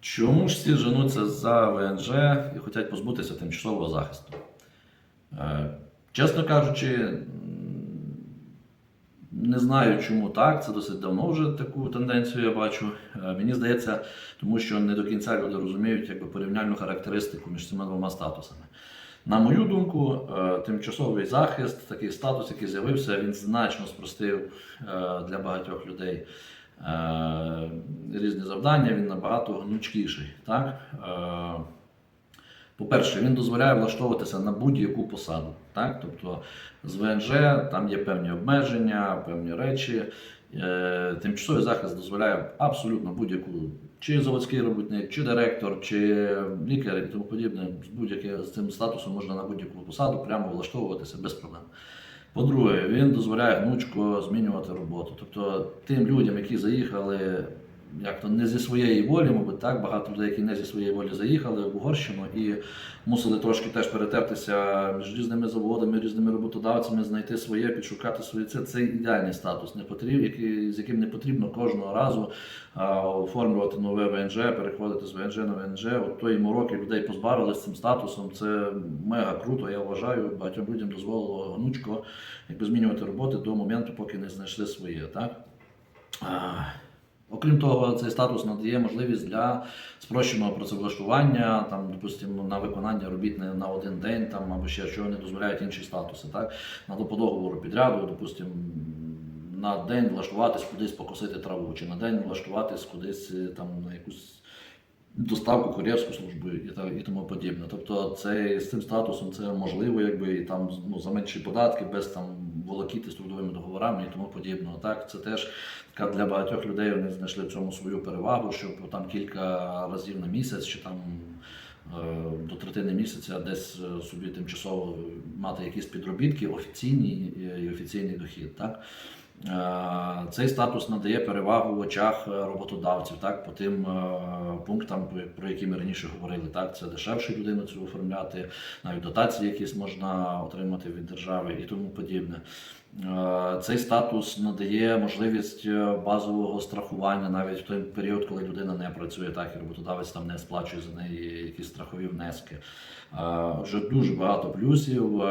Чому ж всі женуться за ВНЖ і хочуть позбутися тимчасового захисту? Е, Чесно кажучи, не знаю, чому так. Це досить давно вже таку тенденцію я бачу. Е, Мені здається, тому що не до кінця люди розуміють якби, порівняльну характеристику між цими двома статусами. На мою думку, е, тимчасовий захист, такий статус, який з'явився, він значно спростив для багатьох людей різні завдання, він набагато гнучкіший. Так? Е, По-перше, він дозволяє влаштовуватися на будь-яку посаду. Так? Тобто з ВНЖ там є певні обмеження, певні речі. Е, Тимчасовий захист дозволяє абсолютно будь-яку, чи заводський робітник, чи директор, чи лікар і тому подібне. З будь-яким з цим статусом можна на будь-яку посаду прямо влаштовуватися без проблем. По-друге, він дозволяє гнучко змінювати роботу. Тобто тим людям, які заїхали як то не зі своєї волі, мабуть, так, багато людей, які не зі своєї волі заїхали в Угорщину і мусили трошки теж перетертися між різними заводами, різними роботодавцями, знайти своє, підшукати своє. Це, це ідеальний статус, не потріб, який, з яким не потрібно кожного разу а, оформлювати нове ВНЖ, переходити з ВНЖ на ВНЖ. От тої мороки людей позбавилися цим статусом. Це мега круто. Я вважаю, багатьом людям дозволило гнучко якби змінювати роботи до моменту, поки не знайшли своє. Так? Окрім того, цей статус надає можливість для спрощеного працевлаштування, там, допустимо, на виконання робіт не на один день там, або ще чого не дозволяють інші статуси. Так? На по договору підряду, допустимо, на день влаштуватись кудись покосити траву, чи на день влаштуватись кудись е, там, на якусь доставку кур'єрську службу і, та, і тому подібне. Тобто це, з цим статусом це можливо, якби і там ну, за менші податки, без там волокіти з трудовими договорами і тому подібне. Так, це теж така для багатьох людей вони знайшли в цьому свою перевагу, щоб там кілька разів на місяць чи там. е, До третини місяця десь е, собі тимчасово мати якісь підробітки, офіційні і офіційний дохід. Так? Е, Цей статус надає перевагу в очах е, роботодавців, так, по тим е, пунктам, про- які ми раніше говорили. Так, це дешевше людину цю оформляти, навіть дотації якісь можна отримати від держави і тому подібне. Е, Цей статус надає можливість е, базового страхування навіть в той період, коли людина не працює, так і роботодавець там не сплачує за неї якісь страхові внески. Е, Вже дуже багато плюсів.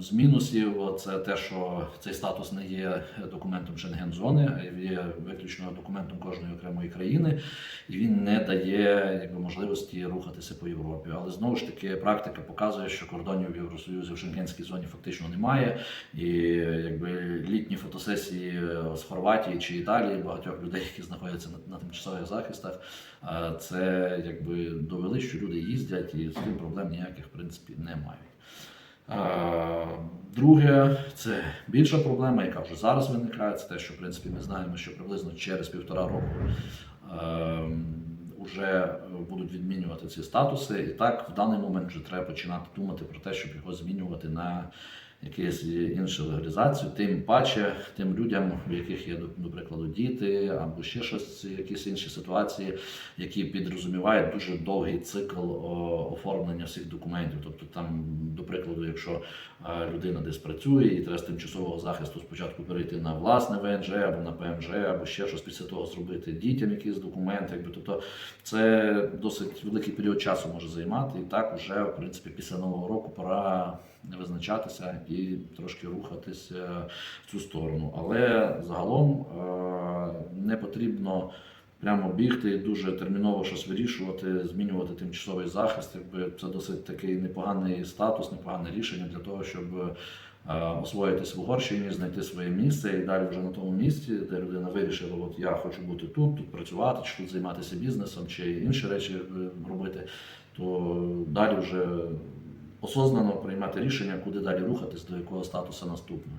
З мінусів це те, що цей статус не є документом Шенген-зони, є виключно документом кожної окремої країни, і він не дає якби, можливості рухатися по Європі. Але знову ж таки, практика показує, що кордонів в Євросоюзі в Шенгенській зоні фактично немає. І якби літні фотосесії з Хорватії чи Італії багатьох людей, які знаходяться на, на тимчасових захистах, е, це якби довели, що люди їздять і з цим проблем ніяких в принципі не мають. Е, Друге, це більша проблема, яка вже зараз виникає, це те, що в принципі ми знаємо, що приблизно через півтора року вже будуть відмінювати ці статуси. І так в даний момент вже треба починати думати про те, щоб його змінювати на якусь іншу легалізацію, тим паче тим людям, у яких є, до прикладу, діти або ще щось, якісь інші ситуації, які підрозумівають дуже довгий цикл оформлення всіх документів. Тобто, там, до прикладу, якщо е, людина десь працює і треба з тимчасового захисту спочатку перейти на власне ВНЖ або на ПМЖ, або ще щось після того зробити дітям якісь документи. Якби тобто це досить великий період часу може займати. І так вже в принципі після нового року пора визначатися і трошки рухатися в цю сторону. Але загалом е, не потрібно. Прямо бігти і дуже терміново щось вирішувати, змінювати тимчасовий захист. Якби це досить такий непоганий статус, непогане рішення для того, щоб е, освоїтись в Угорщині, знайти своє місце і далі вже на тому місці, де людина вирішила, от я хочу бути тут, тут працювати, чи тут займатися бізнесом, чи інші речі е, робити, то далі вже осознано приймати рішення, куди далі рухатись, до якого статусу наступного.